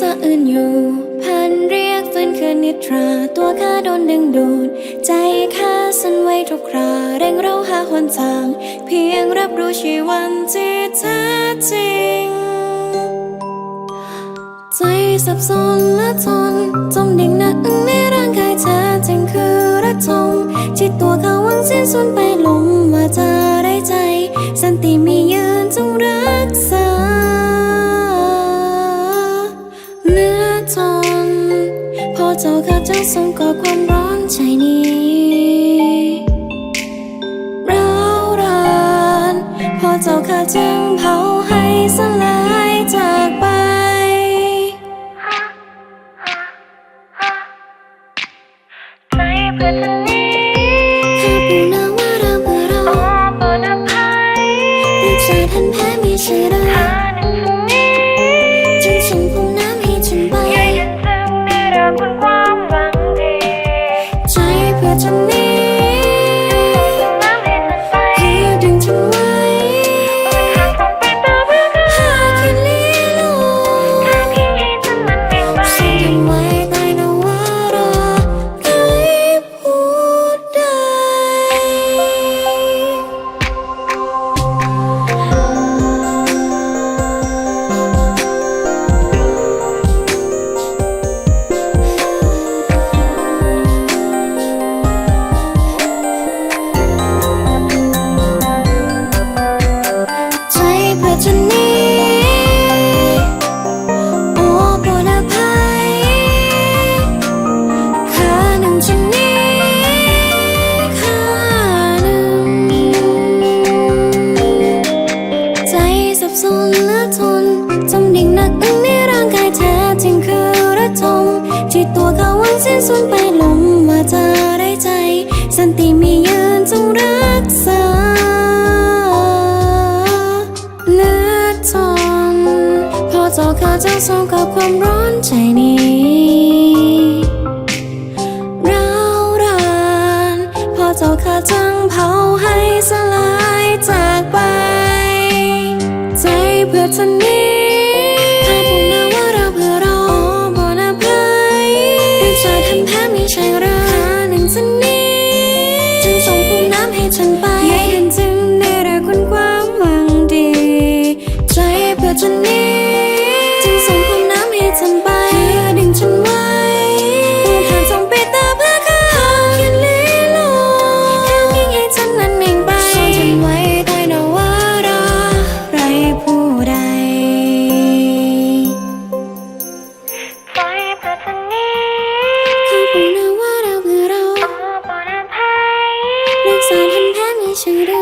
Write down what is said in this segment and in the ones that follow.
สะอื่นอยู่พันเรียกฝืนคืนนิทรา ตัวข้าโดนดึงดูด ใจข้าสั่นไหวทุกคราเร่งเราหาหนทาง เพียงรับรู้ชีวันที่แท้จริง ใจสับสนและทนจมดิ่งนักในร่างก จ้าข้าเจ้าทรงก่อความร้อนใจนี้ร้าวรานพอเจ้าข้าจึงเผาให้สลายจากไปใจเพื่อท่านนี้ข้าปูนาว่าเราเพื่อเราโอ้โปรดอภัยลูกชายท่านแพ้มีชื่อ เพื่ สันติมียืนจงรักษาเลือทนพอเจ้าข้าเจ้าทรงกับความร้อนใจนี้ร้าวรานพอเจ้าข้าจังเผาให้สลายจากไป ใจเพื่อฉันนี้ ฉันไป สอนหันแพ้ให้ฉันดู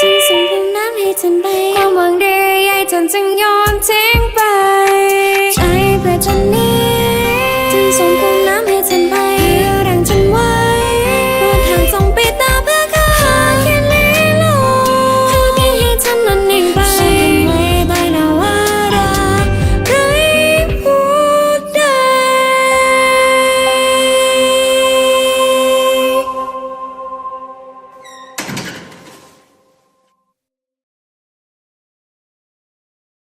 จึงส่งพรมน้ำให้ฉันไปความหวังดีใหญ่จนจึงยอมทิ้งไป ใจปรอจันนี้